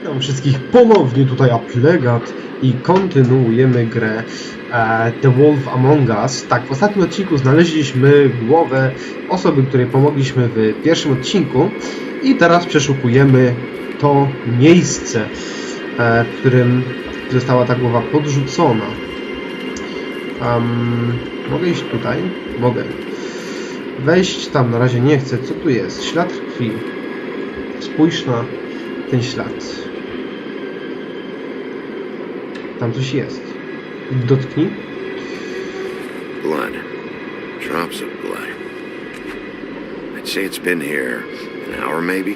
Witam wszystkich ponownie tutaj Aplegat i kontynuujemy grę e, The Wolf Among Us. Tak, w ostatnim odcinku znaleźliśmy głowę osoby, której pomogliśmy w pierwszym odcinku i teraz przeszukujemy to miejsce, e, w którym została ta głowa podrzucona. Am, mogę iść tutaj? Mogę. Wejść tam na razie nie chcę. Co tu jest? Ślad krwi. Spójrz na ten ślad. Tam coś jest. Dotknij. Blood. Drops of blood. I'd say it's been here an hour maybe.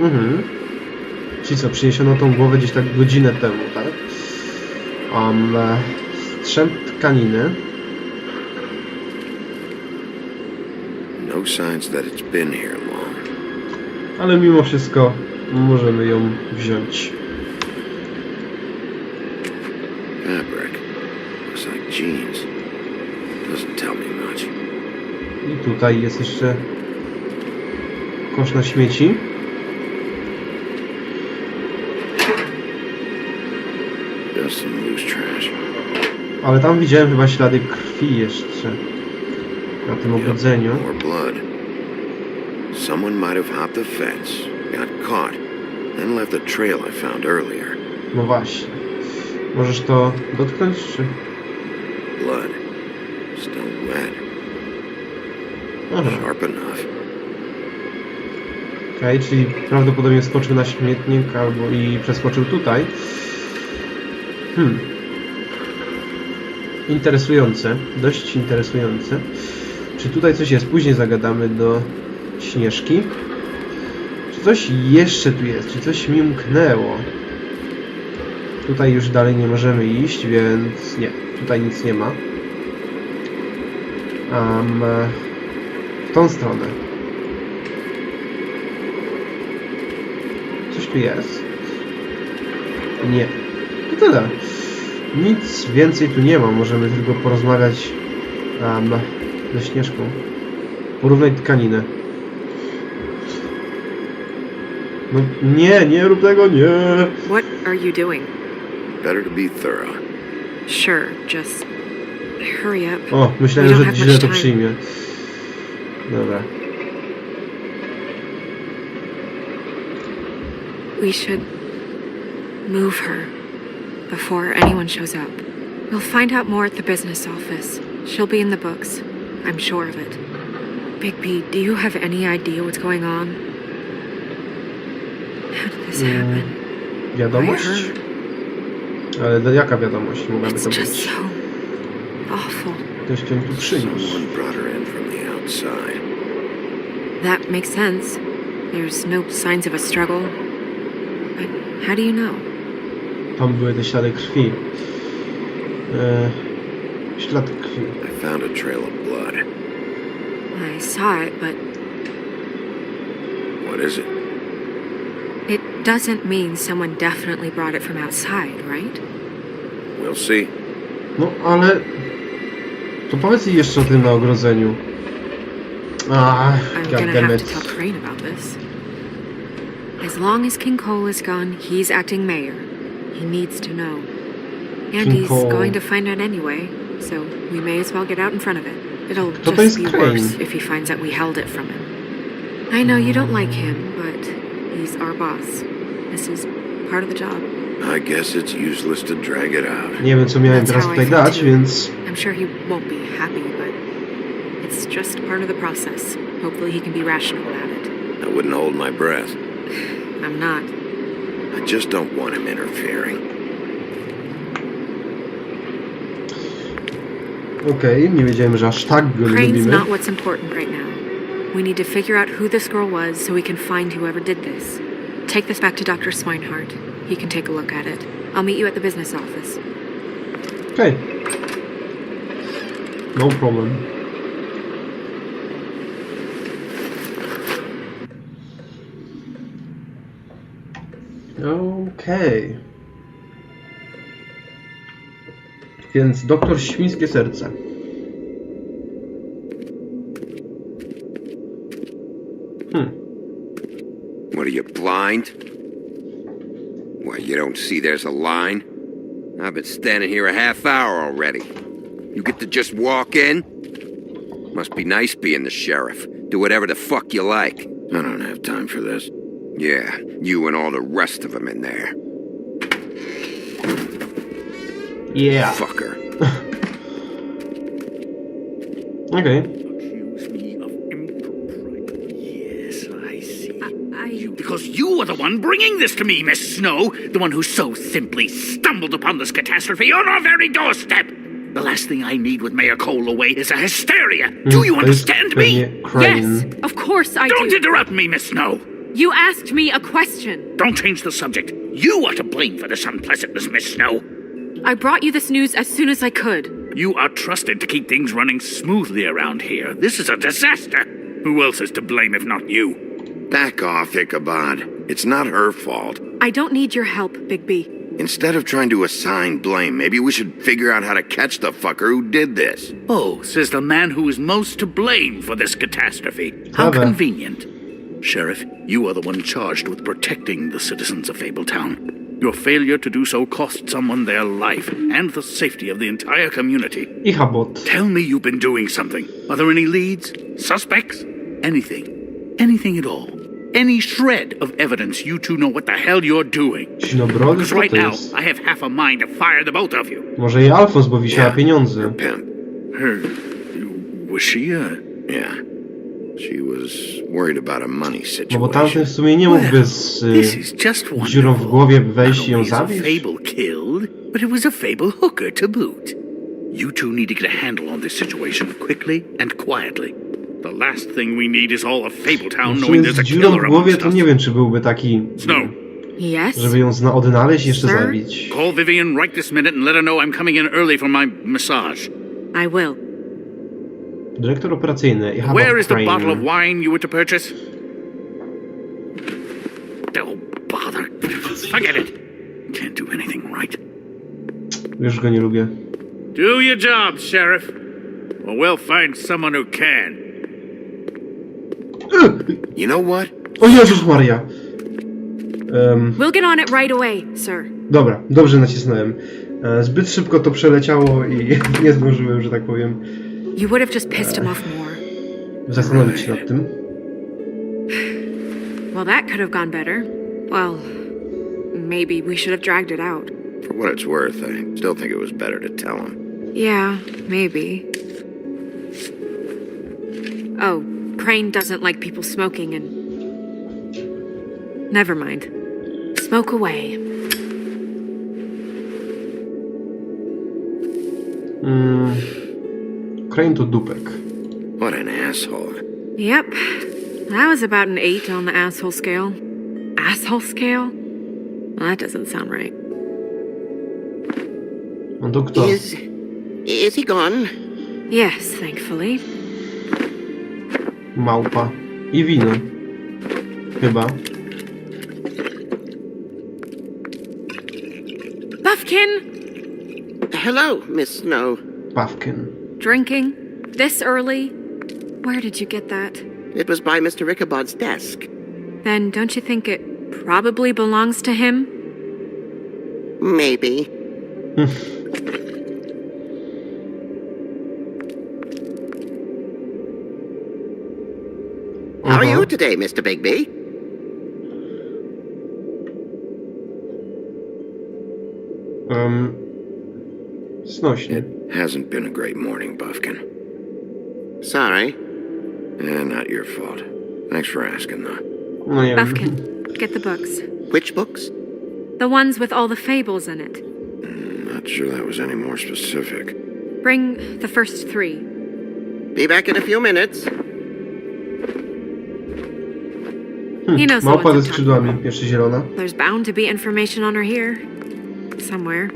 Mhm. Czyli co, przyniesiono tą głowę gdzieś tak godzinę temu, tak? Um, strzęp tkaniny. No signs that it's been here long. Ale mimo wszystko możemy ją wziąć. Tutaj jest jeszcze kosz na śmieci. Ale tam widziałem chyba ślady krwi jeszcze. Na tym blood. Someone might have hopped the fence, got caught, then left the trail I found earlier. No właśnie. Możesz to dotknąć, czy... Blood. Enough. Okej, czyli prawdopodobnie skoczył na śmietnik albo i przeskoczył tutaj. Hmm. Interesujące, dość interesujące. Czy tutaj coś jest? Później zagadamy do Śnieżki. Czy coś jeszcze tu jest? Czy coś mi umknęło? Tutaj już dalej nie możemy iść, więc nie, tutaj nic nie ma. Um, tą stronę. Coś tu jest? Nie. To tyle. Nic więcej tu nie ma. Możemy tylko porozmawiać um, ze Śnieżką. Porównaj tkaninę. No nie, nie rób tego, nie. What are you doing? Better to be thorough. Sure, just hurry up. O, myślałem, że źle to time. przyjmie. Dobra. We should move her before anyone shows up. We'll find out more at the business office. She'll be in the books. I'm sure of it. Big B, do you have any idea what's going on? How did this Mm, happen? Why Wiadomość? Ale to jaka wiadomość mogłaby to just być? so awful. Ktoś cię tu przyniósł. Someone brought her in from the outside. That makes sense. There's no signs of a struggle. But how do you know? Tam były te ślady krwi. E, ślad krwi. I found a trail of blood. I saw it, but What is it? it doesn't mean someone definitely brought it from outside, right? We'll see. No, ale... To powiedz jej jeszcze o tym na ogrodzeniu. Ach, I'm gonna have to goddammit. tell Crane about this. As long as King Cole is gone, he's acting mayor. He needs to know. And King he's Cole. going to find out anyway, so we may as well get out in front of it. It'll Kto to just jest be Crane? worse if he finds out we held it from him. I know you don't like him, but he's our boss. This is part of the job. I guess it's useless to drag it out. Nie wiem, co miałem That's teraz how I tutaj feel dać, too. więc... I'm sure he won't be happy, but it's just part of the process. Hopefully, he can be rational about it. I wouldn't hold my breath. I'm not. I just don't want him interfering. Okej, nie wiedziałem, że aż tak go nie Crane's lubimy. not what's important right now. We need to figure out who this girl was so we can find whoever did this. Take this back to Dr. Swinehart. He can take a look at it. I'll meet you at the business office. Okay. No problem. Okej. Więc doktor Świńskie Serce. Hmm. What are you blind? Why, you don't see there's a line? I've been standing here a half hour already. You get to just walk in? Must be nice being the sheriff. Do whatever the fuck you like. I don't have time for this. Yeah, you and all the rest of them in there. Yeah. Fucker. Okej. Accuse me of impropriety. Yes, I see. I. Because you are the one bringing this to me, Miss Snow. The one who so simply stumbled upon this catastrophe on our very doorstep. The last thing I need with Mayor Cole away is a hysteria. Do you understand me? Yes, of course I Don't do. interrupt me, Miss Snow. You asked me a question. Don't change the subject. You are to blame for this unpleasantness, Miss Snow. I brought you this news as soon as I could. You are trusted to keep things running smoothly around here. This is a disaster. Who else is to blame if not you? Back off, Ichabod. It's not her fault. I don't need your help, Bigby. Instead of trying to assign blame, maybe we should figure out how to catch the fucker who did this. Oh, says the man who is most to blame for this catastrophe. How Clever. convenient. Sheriff, you are the one charged with protecting the citizens of Fabletown. Your failure to do so cost someone their life and the safety of the entire community. Ichabod. Tell me you've been doing something. Are there any leads? Suspects? Anything. Anything at all. Any shred of evidence you two know what the hell you're doing. Sinobrody? Because right now. I have half a mind to fire the both of you. Może i Alfons, bo wisiała pieniądze. Pimp. Her. Was she a. Yeah. She was worried about a money No bo tamten situation. w sumie nie mógłby z This y, is just dziurą w głowie wejść i ją zabić. but it was a fable hooker to boot. You two need to get a handle on this situation quickly and quietly. The last thing we need is all of Fabletown W knowing there's a killer w głowie to nie wiem, czy byłby taki, Snow, Yes? żeby ją zna odnaleźć i jeszcze Sir? zabić. call Vivian right this minute and let her know I'm coming in early for my massage. I will. Dyrektor operacyjny. Ichabod Where is the bottle of wine you were to purchase? Oh, bother. Forget it. Can't do anything right. Już go nie lubię. Do your job, Sheriff. Or we'll find someone who can. You know what? O Jezus Maria! Em, We'll get on it right away, sir. dobra, dobrze nacisnąłem. E, Zbyt szybko to przeleciało i nie zdążyłem, że tak powiem, You would have just pissed him off more. zastanowić się nad tym. Well, that could have gone better. Well, maybe we should have dragged it out. For what it's worth, I still think it was better to tell him. Yeah, maybe. Oh, Crane doesn't like people smoking and. Never mind. Smoke away. Mm, Crane to dupek. What an asshole. Yep. That was about an 8 on the asshole scale. Asshole scale? Well, that doesn't sound right. No to kto? Is. is he gone? Yes, thankfully. Małpa. I wino. Chyba. Buffkin! Hello, Miss Snow. Pawkin. Drinking? This early? Where did you get that? It was by Mr. Ichabod's desk. Then don't you think it probably belongs to him? Maybe. How are you today, Mr. Bigby? Um, Snośnie. Hasn't been a great morning, Buffkin. Sorry. Eh, not your fault. Thanks for asking, though. No nie. Buffkin, get the books. Which books? The ones with all the fables in it. Not sure that was any more specific. Bring the first three. Be back in a few minutes. He knows the Małpa ones ze I'm skrzydłami. Jeszcze zielona. There's bound to be information on her here. Somewhere.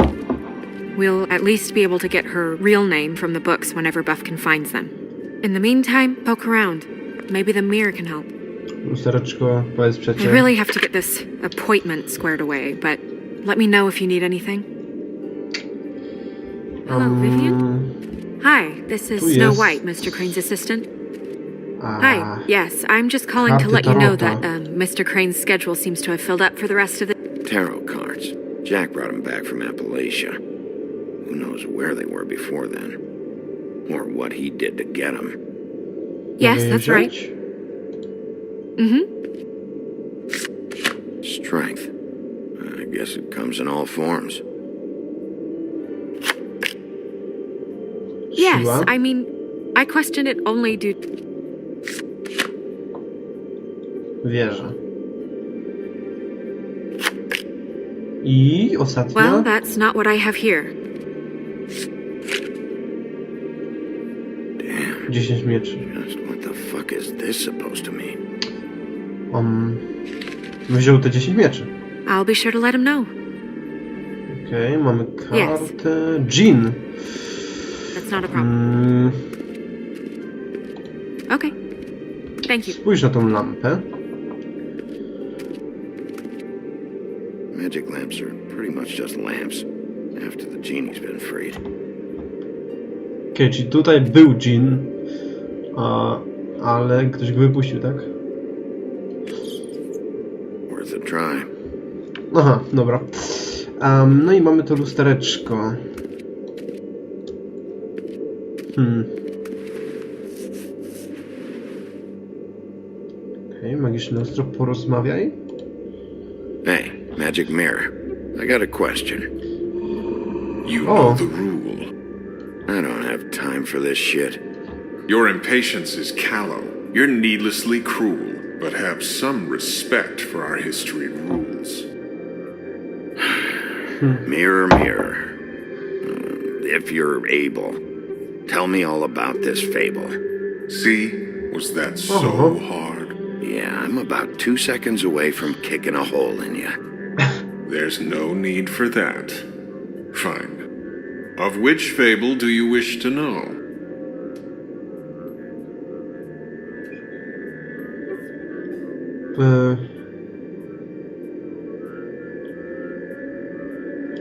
We'll at least be able to get her real name from the books whenever Buffkin finds them. In the meantime, poke around. Maybe the mirror can help. Lustereczko, powiedz I really have to get this appointment squared away, but let me know if you need anything. Hello, Vivian. Um, Hi, this is Snow jest- White, Mr. Crane's assistant. a, Hi, yes, I'm just calling to Karty let you know that um, Mr. Crane's schedule seems to have filled up for the rest of the. Tarot cards. Jack brought them back from Appalachia. Who knows where they were before then? Or what he did to get them. Yes, Mogę that's right. Mm-hmm. Strength. I guess it comes in all forms. Yes, I mean, I question it only due. Wierzę. I ostatnia. Well, that's not what I have here. 10 mieczy. Um, wziął te 10 mieczy. I'll be sure to let him know. Okej, okay, mamy kartę. Yes. Jean. That's not a problem. Mm. Okay. Thank you. Spójrz na tą lampę. Magic lamps are pretty much just lamps after the genie's been freed. Okej, okay, czyli tutaj był Jean, a, ale ktoś go wypuścił, tak? Worth a try. Aha, dobra. Em, no i mamy to lustereczko. Hmm. Okej, magiczne lustro, porozmawiaj. Hey, magic mirror. I got a question. You Oh. know the rule. I don't have time for this shit. Your impatience is callow. You're needlessly cruel, but have some respect for our history rules. Mirror, mirror. If you're able, tell me all about this fable. See? Was that so Uh-huh. hard? Yeah, I'm about two seconds away from kicking a hole in you. There's no need for that. Fine. Of which fable do you wish to know?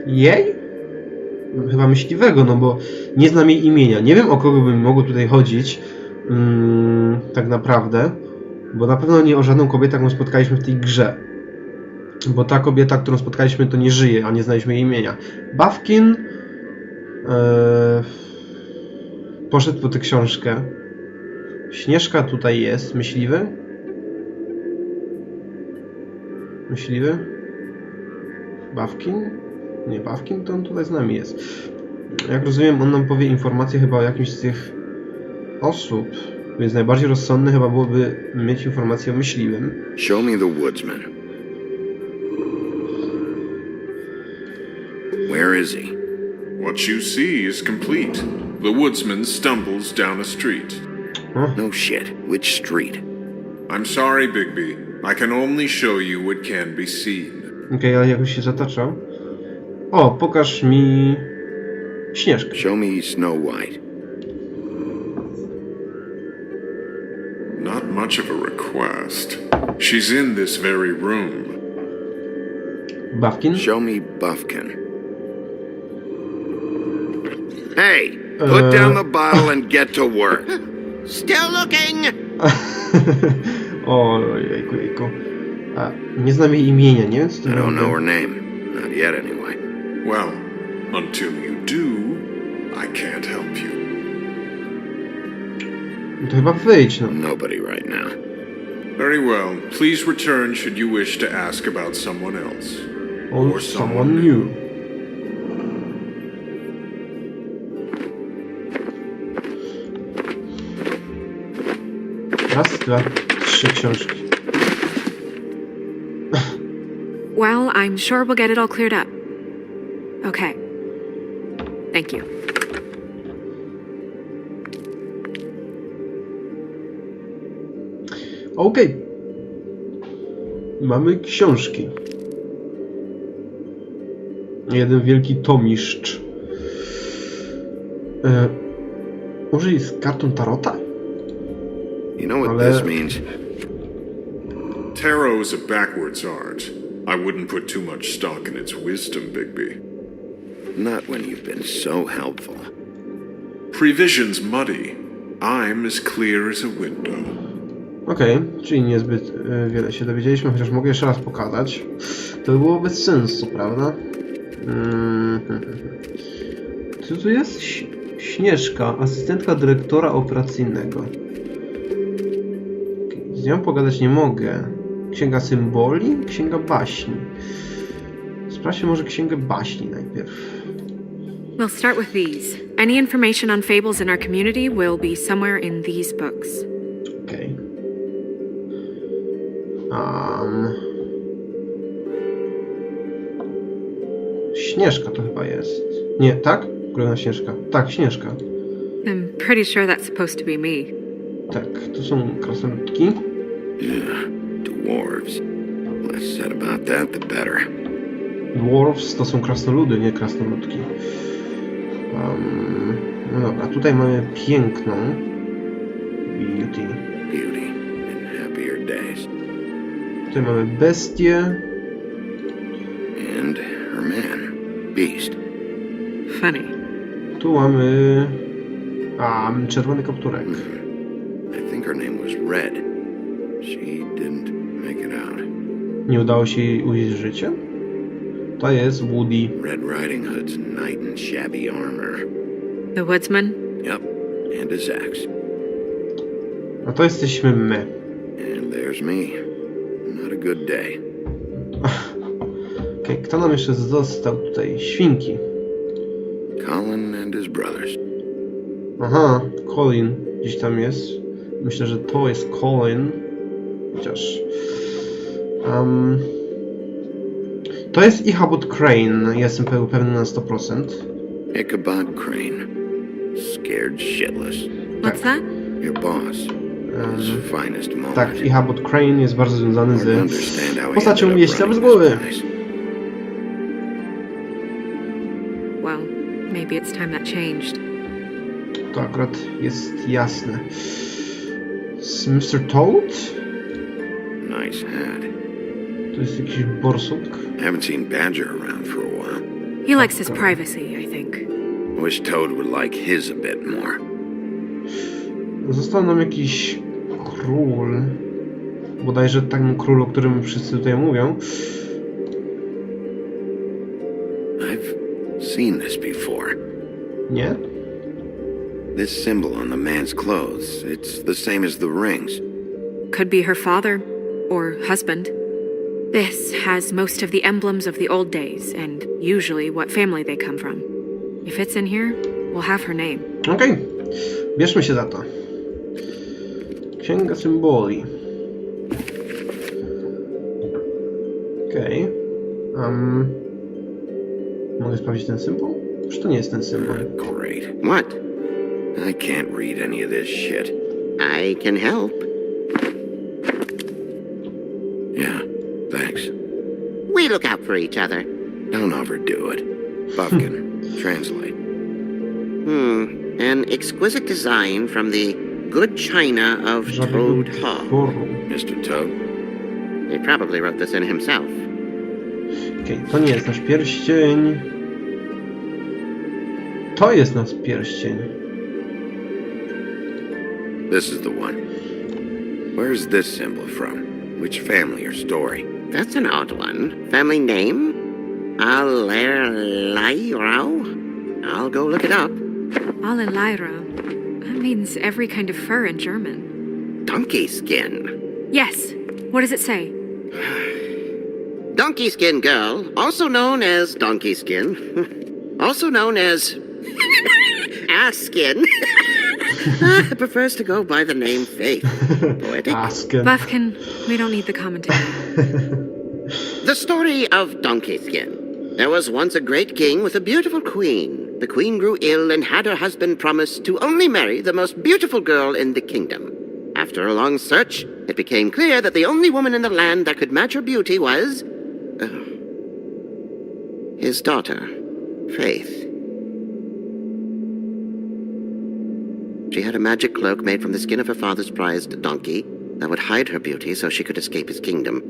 Jej? Chyba myśliwego, no bo nie znam jej imienia. Nie wiem o kogo by mogło tutaj chodzić. Mm, tak naprawdę. Bo na pewno nie o żadną kobietę, którą spotkaliśmy w tej grze. Bo ta kobieta, którą spotkaliśmy, to nie żyje, a nie znaliśmy jej imienia. Bawkin e, poszedł po tę książkę. Śnieżka tutaj jest. Myśliwy? Myśliwy? Bawkin? Nie, Bawkin to on tutaj z nami jest. Jak rozumiem, on nam powie informacje chyba o jakimś z tych osób, więc najbardziej rozsądne chyba byłoby mieć informację o myśliwym. Show me the woodsman. Where is he? What you see is complete. The woodsman stumbles down a street. No shit. Which street? I'm sorry, Bigby. I can only show you what can be seen. Okej, ale jakoś się zataczał. O, pokaż mi Śnieżkę. Show me Snow White. Not much of a request. She's in this very room. Bawkin? Show me Buffkin. Hey, put down the bottle and get to work. Still looking! o, jejku, jejku. A, nie znam jej imienia, nie? Co to I don't know her name. Not yet, anyway. Well, until you do, I can't help you. No to chyba wyjdź, no. Nobody right now. Very well. Please return should you wish to ask about someone else. On Or someone new. Raz, dwa, trzy książki. Well, I'm sure we'll get it all cleared up. Okay. Thank you. Okej. Mamy książki. Jeden wielki tomiszcz. E, może z kartą Tarota? You know what Ale- this means? Tarot is a backwards art. I wouldn't put too much stock in its wisdom, Bigby. Not when you've been so helpful. Prevision's muddy. I'm as clear as a window. Okej, czyli niezbyt e, wiele się dowiedzieliśmy, chociaż mogę jeszcze raz pokazać. To by było bez sensu, prawda? Mm, Co tu jest? Śnieżka, asystentka dyrektora operacyjnego. Z nią pogadać nie mogę. Księga symboli, księga baśni. Sprawdźmy może księgę baśni najpierw. We'll start with these. Any information on fables in our community will be somewhere in these books. Okej. Um. Śnieżka to chyba jest. Nie, tak? Królewna Śnieżka. Tak, Śnieżka. I'm pretty sure that's supposed to be me. Tak, tu są krasnoludki. Yeah, dwarves. Less said about that, the better. Dwarfs to są krasnoludy, nie krasnoludki. Um, no dobra, tutaj mamy piękną Beauty. Beauty in happier days. Tutaj mamy bestię. And her man, Beast. Funny. Tu mamy... A, czerwony kapturek. I think her name was Red. Nie udało się jej ujść życie? To jest Woody. Red Riding Hood's knight in shabby armor. The woodsman? Yep, and his axe. A to jesteśmy my. And there's me. Not a good day. Okej, kto nam jeszcze został tutaj? Świnki. Colin and his brothers. Aha, Colin gdzieś tam jest. Myślę, że to jest Colin. Chociaż... Um, to jest Ichabod Crane, jestem pe- pewny na 100%. Ichabod Crane. Scared shitless. What's that? Your boss. Moment. Tak, Ichabod Crane jest bardzo związany z postacią jeźdźca bez głowy. Well, maybe it's time that changed. To akurat jest jasne. Mr. Toad? Nice hat. To jest jakiś borsuk. Haven't seen Badger around for a while. He likes his privacy, I think. Wish Toad would like his a bit more. Został nam jakiś król. Bodajże ten król, o którym wszyscy tutaj mówią. I've seen this before. Nie? This symbol on the man's clothes, it's the same as the rings. Could be her father or husband. This has most of the emblems of the old days and usually what family they come from. If it's in here, we'll have her name. Okej. Bierzmy się za to. Księga symboli. Okej. Um, mogę sprawdzić ten symbol? Czy to nie jest ten symbol? Great. What? I can't read any of this shit. I can help. For each other. Don't overdo it. Buffkin, translate. Hmm. An exquisite design from the good china of Żadnego Toad Hall. Mr. Toad? He probably wrote this in himself. Okej, to nie jest nasz pierścień. To jest nasz pierścień. This is the one. Where's this symbol from? Which family or story? That's an odd one. Family name? Alerleirau? I'll go look it up. Alelairo. That means every kind of fur in German. Donkey skin. Yes. What does it say? Donkey skin girl, also known as donkey skin, also known as ass skin, prefers to go by the name Faith. Poetic. Asken. Buffkin, we don't need the commentary. The story of Donkey Skin. There was once a great king with a beautiful queen. The queen grew ill and had her husband promise to only marry the most beautiful girl in the kingdom. After a long search, it became clear that the only woman in the land that could match her beauty was. uh, his daughter, Faith. She had a magic cloak made from the skin of her father's prized donkey that would hide her beauty so she could escape his kingdom.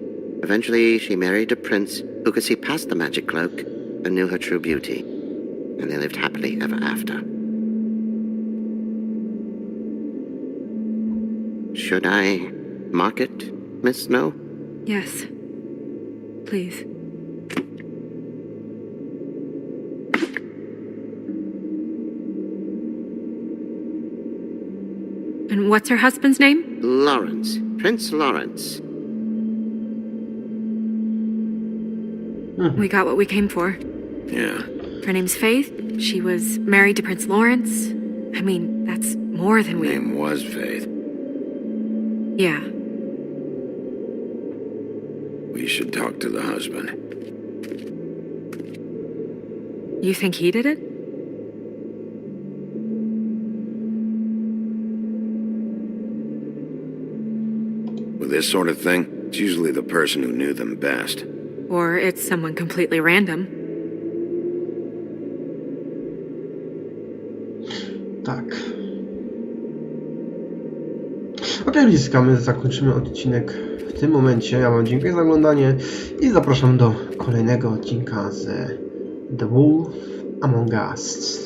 Eventually, she married a prince who could see past the magic cloak and knew her true beauty. And they lived happily ever after. Should I mark it, Miss Snow? Yes. Please. What's her husband's name? Lawrence. Prince Lawrence. We got what we came for. Yeah. Her name's Faith. She was married to Prince Lawrence. I mean, that's more than we. Name was Faith. Yeah. We should talk to the husband. You think he did it? This sort of thing, it's usually the person who knew them best. Or it's someone completely random? Tak. Ok, bliskamy, zakończymy odcinek w tym momencie. Ja wam dziękuję za oglądanie i zapraszam do kolejnego odcinka z The Wolf Among Us.